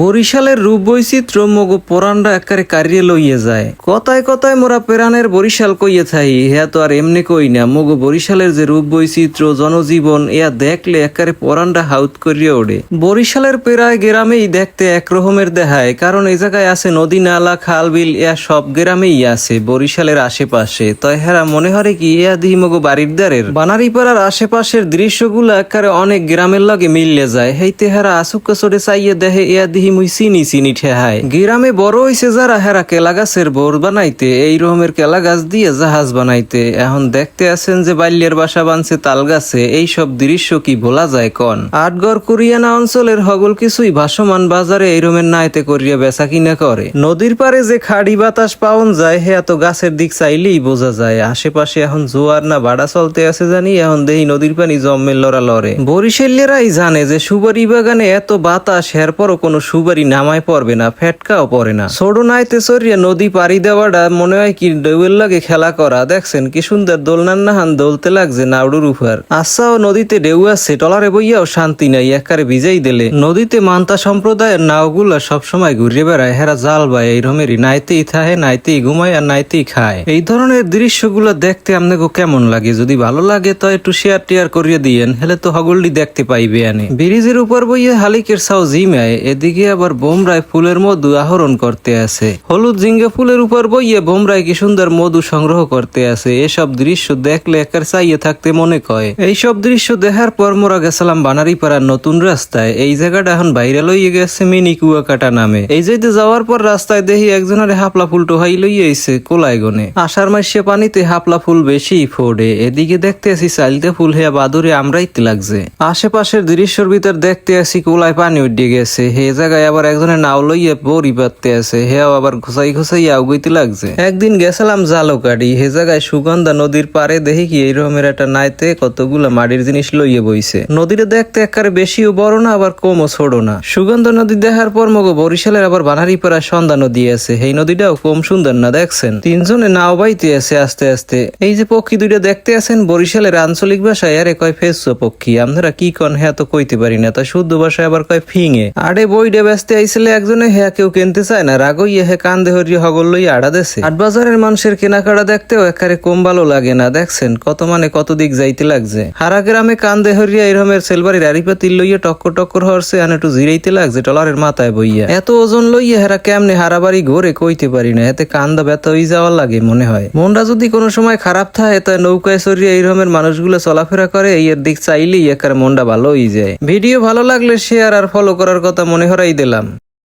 বরিশালের রূপ বৈচিত্র্য মগ পোরানরা একারে কারিয়ে লইয়ে যায়। কথায় কথায় মোরা পেরানের বরিশাল কইয়ে থাই হ্যাঁ তো আর এমনি কই না। মগ বরিশালের যে রূপ বৈচিত্র্য জনজীবন ইয়া দেখলে একারে পোরানরা হাউত করিয়ে ওঠে বরিশালের পেরায় গ্রামেই দেখতে একরকমের দেখায় কারণ এই জায়গায় আছে নদী, নালা, খাল, বিল ইয়া সব গ্রামেই আছে বরিশালের আশেপাশে। তাই হেরা মনে হরে কি ইয়া দিহি মগো বাড়ির দ্বারের? বানারিপাড়ার আশেপাশের দৃশ্যগুলো একারে অনেক গ্রামের লগে মিললে যায়। হেইতে হেরা আসুক চড়ে চাইয়ে দেহে ইয়া দিহি মুই চিনি চিনি ঠেহায় গ্রামে বড় হইছে যারা হেরা কেলা গাছের বোর বানাইতে, এই রকমের কেলা গাছ দিয়ে জাহাজ বানাইতে। এখন দেখতে আছেন যে বাল্যের বাসা বানছে তাল গাছে এই সব দৃশ্য কি ভোলা যায় কন? আটগড় কুরিয়ানা অঞ্চলের হগল কিছুই ভাসমান বাজারে এই রকমের নাইতে করিয়া বেচা কিনা করে। নদীর পারে যে খাড়ি বাতাস পাওন যায়, হে এত গাছের দিক চাইলেই বোঝা যায়। আশেপাশে এখন জোয়ার না বাড়া চলতে আছে জানি, এখন দেহি নদীর পানি জম্মের লড়া লড়ে। বরিশালেরাই জানে যে সুবারি বাগানে এত বাতাস এরপরও কোনো সুবারি নামায় পড়বে না, ফেটকাও পড়ে না। ছোট নাইতে সরিয়া নদী পাড়ি দেওয়াটা মনে হয় কি ডেউয়ের লাগে খেলা করা। দেখছেন কি সুন্দর দোলনার নাহান দোলতে লাগছে নাউডুর উপর আচ্ছা ও নদীতে ঢেউ আছে, টলারে বইয়াও শান্তি নাই একারে ভিজাই দিলে। নদীতে মান্তা সম্প্রদায়ের নাওগুলা সবসময় ঘুরে বেড়ায়, হেরা জাল বায় এই রমেরই নাইতেই থাহে, নাইতেই ঘুমায় আর নাইতেই খায়। এই ধরনের দৃশ্যগুলো দেখতে আপনাকে কেমন লাগে? যদি ভালো লাগে তো একটু শেয়ার টিয়ার করিয়ে দিয়েন, হেলে তো হগলডি দেখতে পাইবে আনে। ব্রিজের উপর বইয়ে হালিকের সাও জিমায় এদিকে আবার বোমরায় ফুলের মধু আহরণ করতে আছে। হলুদ জিঙ্গা ফুলের উপর বইয়ে বোমরায় কি সুন্দর মধু সংগ্রহ করতে আছে। এসব দৃশ্য দেখলে একার চাইয়ে থাকতে মনে কয়। এইসব দৃশ্য দেখার পর মোরা গেছিলাম বানারিপাড়ার নতুন রাস্তায়। এই জায়গাটা এখন বাইরে লইয়ে গেছে মিনি কুয়াকাটা নামে। এই যেতে যাওয়ার পর রাস্তায় দেখি একজনের হাপলা ফুল টোহাই লইয়ে আইছে কোলায় গনে আষাঢ় মাসে পানিতে হাপলা ফুল বেশি ফোড়ে। এদিকে দেখতে আসি চাইলতে ফুল হেয়া বাদুরে আমরাইতে লাগছে। আশেপাশের দৃশ্যর ভিতর দেখতে আসি কোলায় পানি উঠে গেছে। হে জায়গায় আবার একজনের নাও লইয়ে বড়ি পাততে আছে হেয়াও আবার ঘুষাই ঘুষাই আউগাইতে লাগছে। একদিন গেছিলাম জালকাড়ি হে জায়গায় সুগন্ধা নদীর পারে দেখি কি এই রকমের একটা নাইতে কতগুলা মাটির জিনিস লইয়ে বইছে। নদীটা দেখতে একারে বেশিও বড় না, আবার কমও ছোট না। সুগন্ধা নদী দেখার পর মগো বরিশালের আবার বানারি বানারিপাড়া সন্ধ্যা নদী আছে এই নদীটাও কম সুন্দর না, দেখছেন? তিনজনে নাও বাইতে আছে আস্তে আস্তে। এই যে পক্ষী দুইটা দেখতে আছেন, বরিশালের আঞ্চলিক ভাষায় আরে কয় ফেসো পক্ষী, আপনারা কি কন হ্যাঁ তো কইতে পারি না, তা শুদ্ধ ভাষায় আবার কয় ফিঙে। আড়ে বইডে ব্যস্ত আইসলে একজনে হ্যাঁ কেউ কিনতে চায় না। রাগইয়ে হে কান্দে হরিয়ে হগল লই আড়া দেছে। আট বাজারের মানুষের কেনাকাটা দেখতেও একারে কম ভালো লাগে না। দেখছেন, কত মানে কত দিক যাইতে লাগছে। হারা গ্রামে কান্দে হরিয়া এরমের সেলবাড়ির আরিপাতির লইয়া টক্কর টক্কর হরছে আর একটু জিরাইতে লাগছে, টলারের মাথায় বইয়া। এত ওজন লইয়া হেরা কেমনে হারাবাড়ি ঘরে কইতে পারি না। এতে কান্দা ব্যথা হয়ে যাওয়ার লাগে মনে হয়। মনটা যদি কোনো সময় খারাপ থাকে, তা নৌকায় সরিয়ে এই রকমের মানুষগুলো চলাফেরা করে এর দিক চাইলেই একার মনটা ভালো হয়ে যায়। ভিডিও ভালো লাগলে শেয়ার আর ফলো করার কথা মনে হরাই দিলাম।